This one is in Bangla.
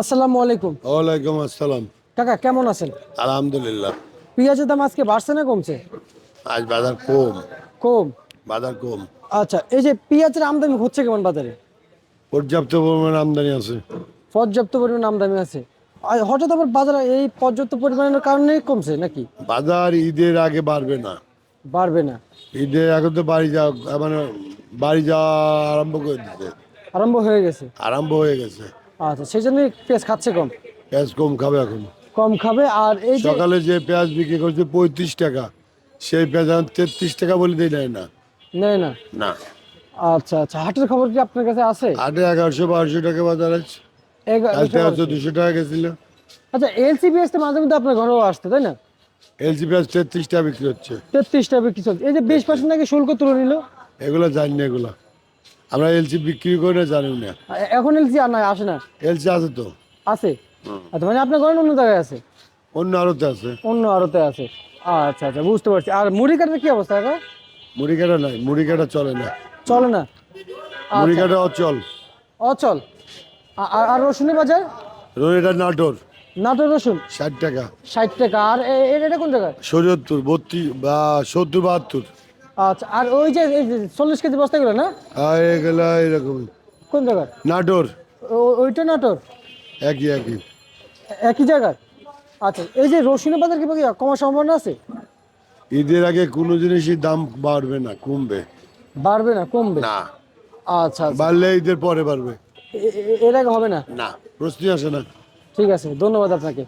আসসালামু আলাইকুম। ওয়ালাইকুম আসসালাম। কাকা কেমন আছেন? আলহামদুলিল্লাহ। পেঁয়াজের দাম আজকে বাড়ছে না কমছে? আজ বাজার কম। কম? বাজার কম। আচ্ছা এই যে পেঁয়াজের আমদানি হচ্ছে কেমন বাজারে? পর্যাপ্ত পরিমাণে আমদানি আছে। পর্যাপ্ত পরিমাণ আমদানি আছে। আর হঠাৎ আবার বাজারে এই পর্যাপ্ত পরিমাণের কারণে কমছে নাকি? বাজার ঈদের আগে বাড়বে না। বাড়বে না। ঈদের আগে তো বাড়ি যাওয়া মানে বাড়ি যাওয়া আরম্ভ করে দিতে আরম্ভ হয়ে গেছে। আরম্ভ হয়ে গেছে। আচ্ছা সেই জন্যই পেঁয়াজ খাচ্ছে কম? পেঁয়াজ কম খাবে এখন। কম খাবে আর এই সকালে যে পেঁয়াজ বিক্রি করছে পঁয়ত্রিশ টাকা সেই পেঁয়াজ এখন তেত্রিশ টাকা বলে দিয়ে নেয় না। নেয় না? না। আচ্ছা আচ্ছা হাটের খবর কি আপনার কাছে আছে? আটে এগারোশো বারোশো টাকা বাজার আছে। আজ দুশো টাকা গেছিল। আচ্ছা এলসি পেঁয়াজ তো মাঝে মধ্যে আপনার ঘরেও আসতে তাই না? এলসি পেঁয়াজ তেত্রিশ টাকা বিক্রি হচ্ছে। তেত্রিশ টাকা বিক্রি চলছে। এই যে বিশ পার্সেন্ট নাকি শুল্ক তুলে নিল? এগুলো জানি না এগুলো। আমরা এলসি বিক্রি করি না জানি না। এখন এলসি আর নাই আসে না? এলসি আছে তো। আছে? আচ্ছা মানে আপনার ঘরে অন্য জায়গায় আছে? অন্য আরতে আছে। অন্য আড়তে আছে। আচ্ছা আচ্ছা বুঝতে পারছি। আর মুড়ি কাটার কি অবস্থা কাকা মুড়ি কাটা নাই মুড়ি কাটা চলে না। চলে না? মুড়ি আচ্ছা, কাটা অচল। অচল? আর- আর রসুনের বাজার? রোহিটা নাটোর। নাটোর রসুন? ষাট টাকা। ষাট টাকা। আর এটা কোন জায়গায়? সত্তর বত্রিশ বা সত্তর বাহাত্তর। আচ্ছা আর ওই যে চল্লিশ কেজি বস্তাগুলো না? এগুলো এরকম। কোন জায়গায় নাটোর। ও- ওইটা নাটোর? একই একই। একই জায়গায় আচ্ছা এই যে রসুনের বাজার কি কমার সম্ভাবনা আছে? ঈদের আগে কোনো জিনিসই দাম বাড়বে না কমবে। বাড়বে না কমবে? না। আচ্ছা আচ্ছা। বাড়লে ঈদের পরে বাড়বে। এর আগে হবে না? না প্রশ্নই আসে না। ঠিক আছে ধন্যবাদ আপনাকে।